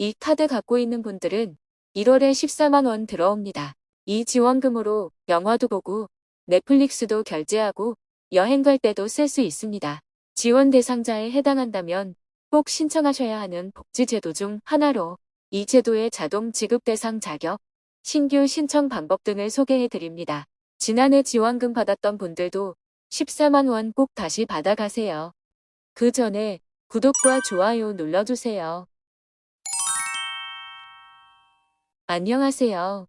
이 카드 갖고 있는 분들은 1월에 14만원 들어옵니다. 이 지원금으로 영화도 보고 넷플릭스도 결제하고 여행 갈 때도 쓸 수 있습니다. 지원 대상자에 해당한다면 꼭 신청하셔야 하는 복지제도 중 하나로 이 제도의 자동 지급 대상 자격, 신규 신청 방법 등을 소개해 드립니다. 지난해 지원금 받았던 분들도 14만 원 꼭 다시 받아가세요. 그 전에 구독과 좋아요 눌러주세요. 안녕하세요.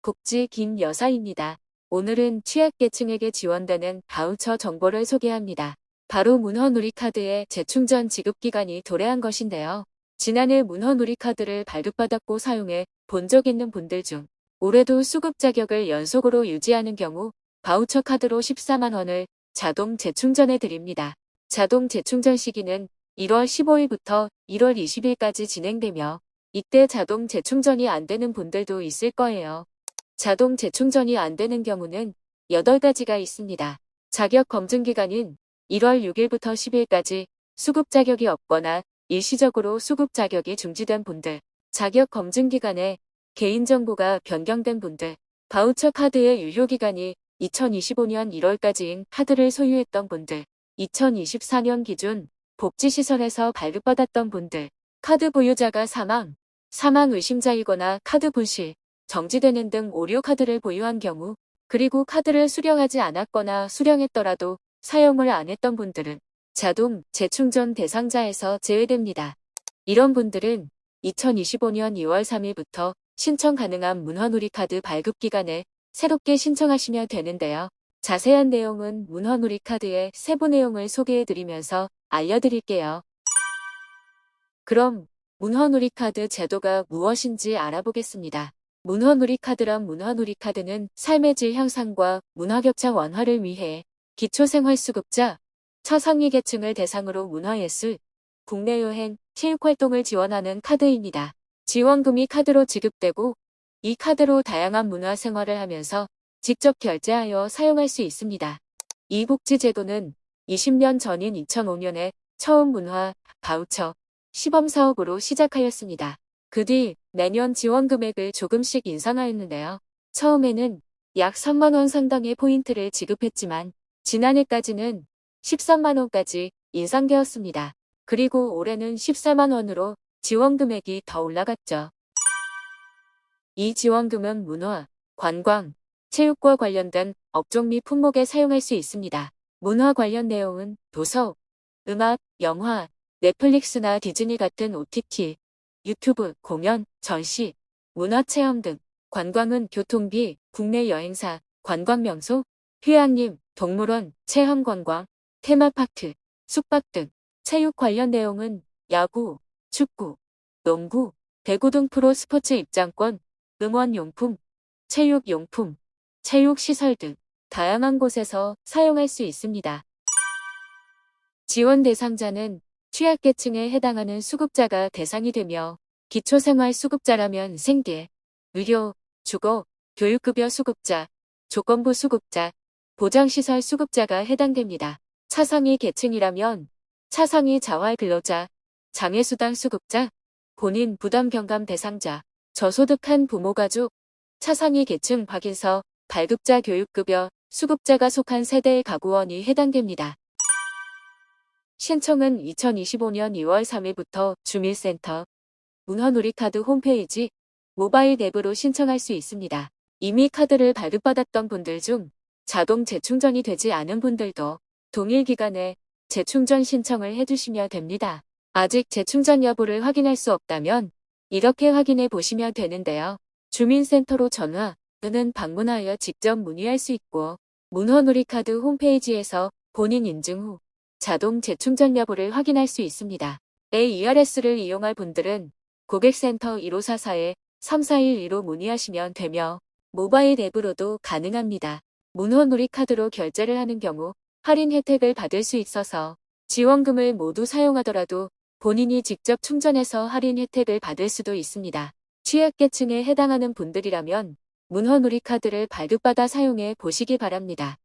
국지 김 여사입니다. 오늘은 취약계층에게 지원되는 바우처 정보를 소개합니다. 바로 문헌우리카드의 재충전 지급기간이 도래한 것인데요. 지난해 문헌우리카드를 발급받았고 사용해 본 적 있는 분들 중 올해도 수급 자격을 연속으로 유지하는 경우 바우처 카드로 14만원을 자동 재충전해 드립니다. 자동 재충전 시기는 1월 15일부터 1월 20일까지 진행되며 이때 자동 재충전이 안 되는 분들도 있을 거예요. 자동 재충전이 안 되는 경우는 8가지가 있습니다. 자격 검증 기간은 1월 6일부터 10일까지 수급 자격이 없거나 일시적으로 수급 자격이 중지된 분들, 자격 검증 기간에 개인정보가 변경된 분들, 바우처 카드의 유효기간이 2025년 1월까지인 카드를 소유했던 분들, 2024년 기준 복지시설에서 발급받았던 분들, 카드 보유자가 사망, 사망 의심자이거나 카드 분실, 정지되는 등 오류 카드를 보유한 경우, 그리고 카드를 수령하지 않았거나 수령했더라도 사용을 안 했던 분들은 자동 재충전 대상자에서 제외됩니다. 이런 분들은 2025년 2월 3일부터 신청 가능한 문화누리 카드 발급 기간에 새롭게 신청하시면 되는데요. 자세한 내용은 문화누리 카드의 세부 내용을 소개해드리면서 알려드릴게요. 그럼 문화누리카드 제도가 무엇인지 알아보겠습니다. 문화누리카드란 문화누리카드는 삶의 질 향상과 문화격차 완화를 위해 기초생활수급자, 처상위 계층을 대상으로 문화예술, 국내 여행, 체육활동을 지원하는 카드입니다. 지원금이 카드로 지급되고 이 카드로 다양한 문화생활을 하면서 직접 결제하여 사용할 수 있습니다. 이 복지제도는 20년 전인 2005년에 처음 문화, 바우처, 시범 사업으로 시작하였습니다. 그 뒤 매년 지원 금액을 조금씩 인상하였는데요. 처음에는 약 3만 원 상당의 포인트를 지급했지만 지난해까지는 13만 원까지 인상되었습니다. 그리고 올해는 14만 원으로 지원 금액이 더 올라갔죠. 이 지원금은 문화, 관광, 체육과 관련된 업종 및 품목에 사용할 수 있습니다. 문화 관련 내용은 도서, 음악, 영화, 넷플릭스나 디즈니 같은 OTT, 유튜브, 공연, 전시, 문화체험 등 관광은 교통비, 국내 여행사, 관광명소, 휴양림, 동물원, 체험관광, 테마파크, 숙박 등 체육 관련 내용은 야구, 축구, 농구, 배구 등 프로 스포츠 입장권, 응원용품, 체육용품, 체육시설 등 다양한 곳에서 사용할 수 있습니다. 지원 대상자는 취약계층에 해당하는 수급자가 대상이 되며 기초생활 수급자라면 생계, 의료, 주거, 교육급여 수급자, 조건부 수급자, 보장시설 수급자가 해당됩니다. 차상위 계층이라면 차상위 자활 근로자, 장애수당 수급자, 본인 부담 경감 대상자, 저소득한 부모 가족, 차상위 계층 확인서, 발급자 교육급여, 수급자가 속한 세대의 가구원이 해당됩니다. 신청은 2025년 2월 3일부터 주민센터, 문화누리카드 홈페이지, 모바일 앱으로 신청할 수 있습니다. 이미 카드를 발급받았던 분들 중 자동 재충전이 되지 않은 분들도 동일 기간에 재충전 신청을 해주시면 됩니다. 아직 재충전 여부를 확인할 수 없다면 이렇게 확인해 보시면 되는데요. 주민센터로 전화 또는 방문하여 직접 문의할 수 있고 문헌우리카드 홈페이지에서 본인 인증 후 자동 재충전 여부를 확인할 수 있습니다. AERS를 이용할 분들은 고객센터 1544-3412로 문의하시면 되며 모바일 앱으로도 가능합니다. 문헌우리 카드로 결제를 하는 경우 할인 혜택을 받을 수 있어서 지원금을 모두 사용하더라도 본인이 직접 충전해서 할인 혜택을 받을 수도 있습니다. 취약계층에 해당하는 분들이라면 문헌우리 카드를 발급받아 사용해 보시기 바랍니다.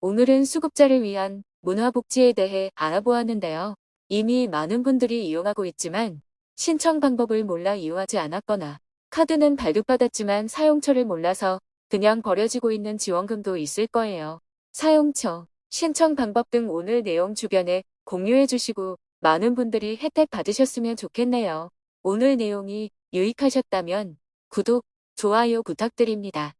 오늘은 수급자를 위한 문화복지에 대해 알아보았는데요. 이미 많은 분들이 이용하고 있지만 신청 방법을 몰라 이용하지 않았거나 카드는 발급받았지만 사용처를 몰라서 그냥 버려지고 있는 지원금도 있을 거예요. 사용처, 신청 방법 등 오늘 내용 주변에 공유해 주시고 많은 분들이 혜택 받으셨으면 좋겠네요. 오늘 내용이 유익하셨다면 구독, 좋아요 부탁드립니다.